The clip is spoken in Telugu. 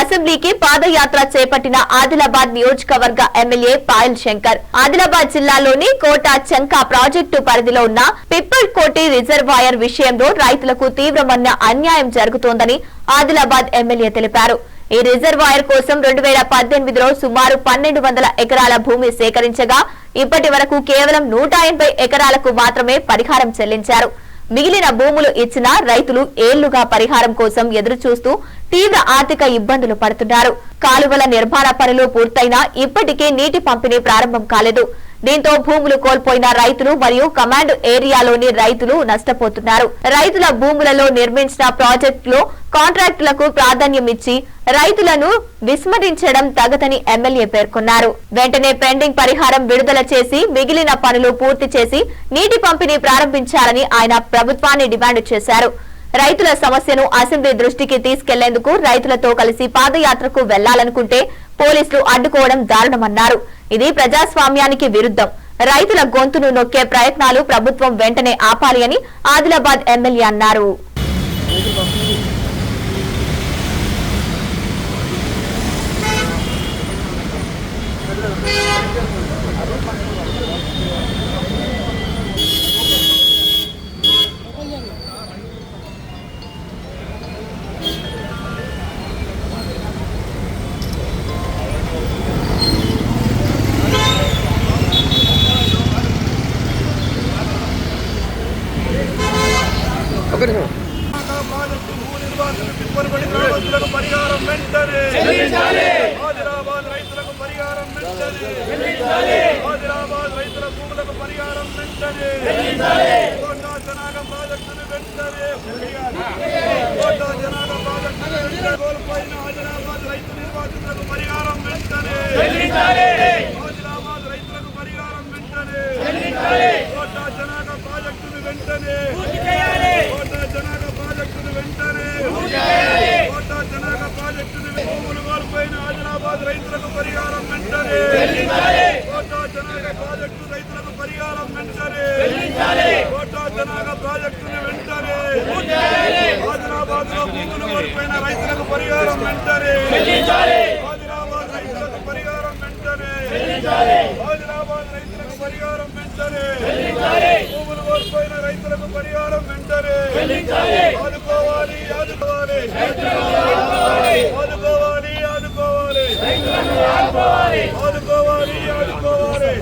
అసెంబ్లీకి పాదయాత్ర చేపట్టిన ఆదిలాబాద్ నియోజకవర్గ ఎమ్మెల్యే పాయల్ శంకర్. ఆదిలాబాద్ జిల్లాలోని కోట చంకా ప్రాజెక్టు పరిధిలో ఉన్న పిప్పల్ కోటి రిజర్వాయర్ విషయంలో రైతులకు తీవ్రమైన అన్యాయం జరుగుతోందని ఆదిలాబాద్ ఎమ్మెల్యే తెలిపారు. ఈ రిజర్వాయర్ కోసం రెండు వేల పద్దెనిమిదిలో సుమారు పన్నెండు వందల ఎకరాల భూమి సేకరించగా ఇప్పటి వరకు కేవలం నూట ఎనభై ఎకరాలకు మాత్రమే పరిహారం చెల్లించారు. మిగిలిన భూములు ఇచ్చిన రైతులు ఏళ్ళుగా పరిహారం కోసం ఎదురు చూస్తూ తీవ్ర ఆర్థిక ఇబ్బందులు పడుతున్నారు. కాలువల నిర్మాణ పనులు పూర్తయినా ఇప్పటికే నీటి పంపిణీ ప్రారంభం కాలేదు. దీంతో భూములు కోల్పోయిన రైతులు మరియు కమాండ్ ఏరియాలోని రైతులు నష్టపోతున్నారు. రైతుల భూములలో నిర్మించిన ప్రాజెక్టులో కాంట్రాక్టులకు ప్రాధాన్యం ఇచ్చి రైతులను విస్మరించడం తగదని ఎమ్మెల్యే పేర్కొన్నారు. వెంటనే పెండింగ్ పరిహారం విడుదల చేసి మిగిలిన పనులు పూర్తి చేసి నీటి పంపిణీ ప్రారంభించాలని ఆయన ప్రభుత్వాన్ని డిమాండ్ చేశారు. రైతుల సమస్యను అసెంబ్లీ దృష్టికి తీసుకెళ్ళేందుకు రైతులతో కలిసి పాదయాత్రకు వెళ్ళాలనుకుంటే పోలీసులు అడ్డుకోవడం దారుణమన్నారు. ఇది ప్రజాస్వామ్యానికి విరుద్ధం. రైతుల గొంతును నొక్కే ప్రయత్నాలు ప్రభుత్వం వెంటనే ఆపాలి అని ఆదిలాబాద్ ఎమ్మెల్యే అన్నారు. ప్రాజెక్టు భూ నిర్వాసితులు గ్రామస్తులకు పరిహారం వెంటనే ఆదిలాబాద్ రైతులకు పరిహారం వెంటనే. ఆదిలాబాద్ రైతుల భూములకు పరిహారం వెంటనే. కోటా జనాగ ప్రాజెక్టును వెంటనే కోటా జనాగ ప్రాజెక్టును వెంటనే కోల్పోయిన ఆదిలాబాద్ రైతు నిర్వాసితులకు పరిహారం వెంటనే ఆదిలాబాద్ రైతులకు పరిహారం వెంటనే కోటా ప్రాజెక్టును వెంటనే. హైదరాబాద్ భూములు కోల్పోయిన రైతులకు పరిహారం వెంటనే. హైదరాబాద్ రైతులకు పరిహారం వెంటనే. హైదరాబాద్ రైతులకు పరిహారం వెంటనే. భూములు కోల్పోయిన రైతులకు పరిహారం వెంటనే. ఆదుకోవాలి ఆదుకోవాలి. ఆదుకోవాలి. ఆదుకోవాలి ఆదుకోవాలి. ఆదుకోవాలి.